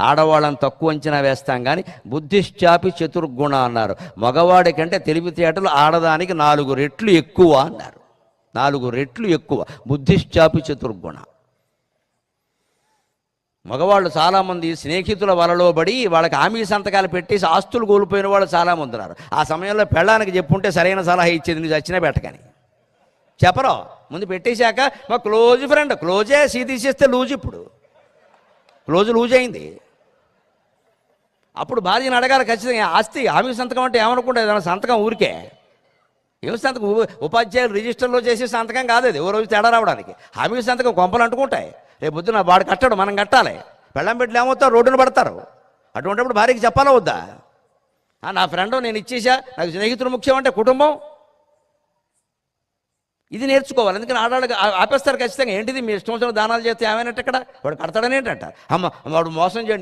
ఆడవాళ్ళని తక్కువ అంచనా వేస్తాం కానీ బుద్ధిశ్చాపి చతుర్గుణ అన్నారు. మగవాడి కంటే తెలివితేటలు ఆడదానికి నాలుగు రెట్లు ఎక్కువ అన్నారు. నాలుగు రెట్లు ఎక్కువ. బుద్ధిశ్చాపి చతుర్గుణ. మగవాళ్ళు చాలామంది స్నేహితుల వలలో పడి వాళ్ళకి హామీ సంతకాలు పెట్టేసి ఆస్తులు కోల్పోయిన వాళ్ళు చాలామంది ఉన్నారు. ఆ సమయంలో పెళ్ళానికి చెప్పుంటే సరైన సలహా ఇచ్చేది నీకు చచ్చినా పెట్టకని. చెప్పరో? ముందు పెట్టేశాక మా క్లోజ్ ఫ్రెండ్ క్లోజే సీ తీసేస్తే లూజ్ ఇప్పుడు. క్లోజ్ లూజ్ అయింది. అప్పుడు భార్యను అడగాలి ఖచ్చితంగా ఆస్తి హామీ సంతకం అంటే ఏమనుకుంటే ఏదైనా సంతకం ఊరికే? ఏమి సంతకం? ఉపాధ్యాయులు రిజిస్టర్లో చేసే సంతకం కాదు అది ఓ రోజు తేడా రావడానికి. హామీ సంతకం కొంపలు అంటుకుంటాయి. రేపు పొద్దున వాడు కట్టడు మనం కట్టాలి. పెళ్ళం బిడ్డలు ఏమవుతారు? రోడ్డున పడతారు. అటువంటిప్పుడు భార్యకి చెప్పాలా వద్దా? నా ఫ్రెండ్ నేను ఇచ్చేసా నాకు స్నేహితులు ముఖ్యం అంటే కుటుంబం. ఇది నేర్చుకోవాలి ఎందుకని ఆడాళ్ళకి ఆపేస్తారు ఖచ్చితంగా. ఏంటిది? మీ ఇష్టం వచ్చిన దానాలు చేస్తే ఏమైనట్టు ఇక్కడ? వాడు కడతాడని ఏంటంట? అమ్మ వాడు మోసం చేయండి.